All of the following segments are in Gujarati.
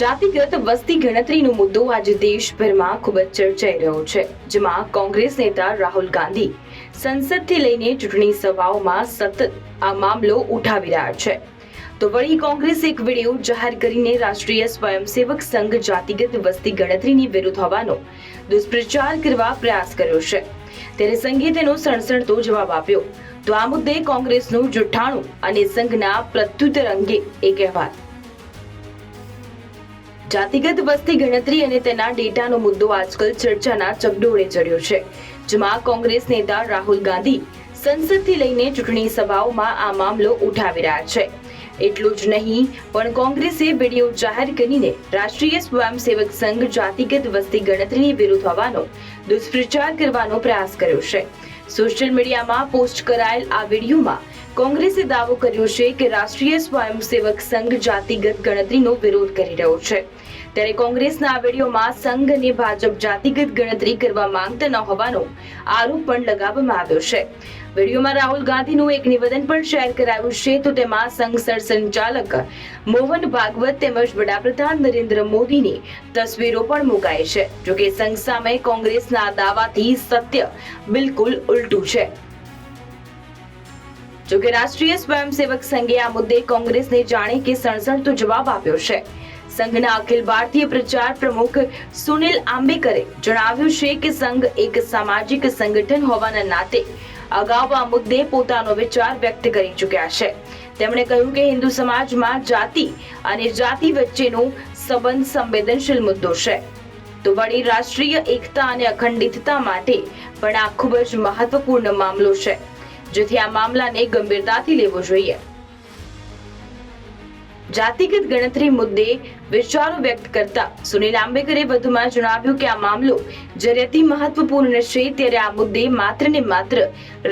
જાતિગત વસ્તી ગણતરીનો મુદ્દો આજે દેશભરમાં ખૂબ જ ચર્ચાઈ રહ્યો છે, જેમાં કોંગ્રેસ નેતા રાહુલ ગાંધી સંસદથી લઈને ચૂંટણી સભાઓમાં સતત આ મામલો ઉઠાવી રહ્યા છે. તો વળી કોંગ્રેસ એક વીડિયો જાહેર કરીને રાષ્ટ્રીય સ્વયંસેવક સંઘ જાતિગત વસ્તી ગણતરીની વિરુદ્ધ હોવાનો દુષ્પ્રચાર કરવા પ્રયાસ કર્યો છે. ત્યારે સંઘે તેનો સણસણતો જવાબ આપ્યો. તો આ મુદ્દે કોંગ્રેસનું જુઠ્ઠાણું અને સંઘના પ્રત્યુત્તર અંગે એક અહેવાલ. જાતિગત વસ્તી ગણતરી અને તેના ડેટાનો મુદ્દો આજકાલ ચર્ચાના ચગડોળે ચડ્યો છે. જેમાં કોંગ્રેસ નેતા રાહુલ ગાંધી સંસદથી લઈને ચૂંટણી સભાઓમાં આ મામલો ઉઠાવી રહ્યા છે. એટલું જ નહીં, પણ કોંગ્રેસે વીડિયો જાહેર કરીને રાષ્ટ્રીય સ્વયંસેવક સંઘ જાતિગત વસ્તી ગણતરીની વિરુદ્ધ હોવાનો દુષ્પ્રચાર કરવાનો પ્રયાસ કર્યો છે. સોશિયલ મીડિયામાં પોસ્ટ કરાયેલ આ વિડીયોમાં કોંગ્રેસે દાવો કર્યો છે કે રાષ્ટ્રીય સ્વયંસેવક સંઘ જાતિગત ગણતરીનો વિરોધ કરી રહ્યો છે. ત્યારે કોંગ્રેસના આ સંઘ અને ભાજપ જાતિગત ગણતરી કરવા માંગતા ન હોવાનો આરોપ પણ લગાવવામાં આવ્યો છે. વિડીયોમાં રાહુલ ગાંધીનું એક નિવેદન પણ શેર કરાયું છે તો તેમાં સંઘ સરસંચાલક મોહન ભાગવત તેમજ વડાપ્રધાન નરેન્દ્ર મોદીની તસવીરો પણ મુકાઈ છે. જોકે સંઘ સામે કોંગ્રેસના દાવાથી સત્ય બિલકુલ ઉલટું છે. જોકે રાષ્ટ્રીય સ્વયંસેવક સંઘે આ મુદ્દે કોંગ્રેસને જાણે કે સણસણતો જવાબ આપ્યો છે. સંઘના અખિલ ભારતીય પ્રચાર પ્રમુખ સુનિલ આંબેકરે જણાવ્યું છે કે સંઘ એક સામાજિક સંગઠન હોવાના નાતે અગાઉ આ મુદ્દે પોતાનો વિચાર વ્યક્ત કરી ચૂક્યા છે. તેમણે કહ્યું કે હિન્દુ સમાજમાં જાતિ અને જાતિ વચ્ચેનો સંબંધ સંવેદનશીલ મુદ્દો છે. તો વળી રાષ્ટ્રીય એકતા અને અખંડિતતા માટે પણ આ ખૂબ જ મહત્વપૂર્ણ મામલો છે. જેથી આ મામલાને ગંભીરતાથી લેવો જોઈએ. જાતિગત ગણતરી મુદ્દે વિચારો વ્યક્ત કરતા સુનિલ આંબેકરે વધુમાં જણાવ્યું કે આ મામલો અતિ મહત્વપૂર્ણ છે ત્યારે આ મુદ્દે માત્ર ને માત્ર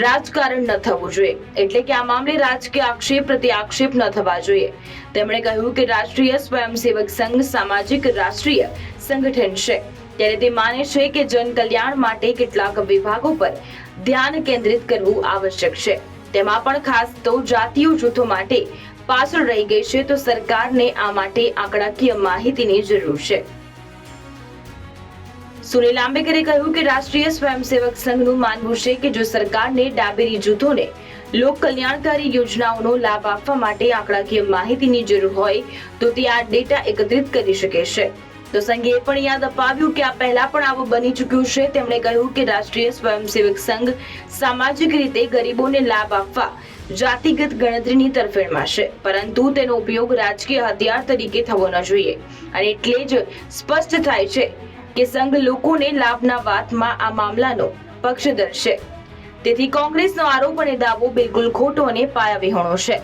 રાજકારણ ન થવું જોઈએ. એટલે કે આ મામલે રાજકીય આક્ષેપ પ્રતિ આક્ષેપ ન થવા જોઈએ. તેમણે કહ્યું કે રાષ્ટ્રીય સ્વયંસેવક સંઘ સામાજિક રાષ્ટ્રીય સંગઠન છે. ત્યારે તે માને છે કે જન કલ્યાણ માટે કેટલાક વિભાગો પર ધ્યાન કેન્દ્રિત કરવું આવશ્યક છે. તેમાં પણ ખાસ તો જાતીય જૂથો માટે પાછળ રહી ગઈ છે તો સરકારને આ માટે આંકડાકીય માહિતીની જરૂર છે. સુનિલ આંબેકરે કહ્યું કે રાષ્ટ્રીય સ્વયંસેવક સંઘનું માનવું છે કે જો સરકારને ડાબેરી જૂથોને લોક કલ્યાણકારી યોજનાઓનો લાભ આપવા માટે આંકડાકીય માહિતીની જરૂર હોય તો તે આ ડેટા એકત્રિત કરી શકે છે. તો સંઘે એ પણ યાદ અપાવ્યું કે આ પહેલા પણ આવું બની ચૂક્યું છે. તેમણે કહ્યું કે રાષ્ટ્રીય સ્વયંસેવક સંઘ સામાજિક રીતે ગરીબોને લાભ આપવા જાતિગત ગણતરીની તરફેણમાં છે. પરંતુ તેનો ઉપયોગ રાજકીય હથિયાર તરીકે થવો ન જોઈએ. અને એટલે જ સ્પષ્ટ થાય છે કે સંઘ લોકોને લાભના વાતમાં આ મામલાનો પક્ષધર છે તેથી કોંગ્રેસનો આરોપ અને દાવો બિલકુલ ખોટો અને પાયાવિહોણો છે.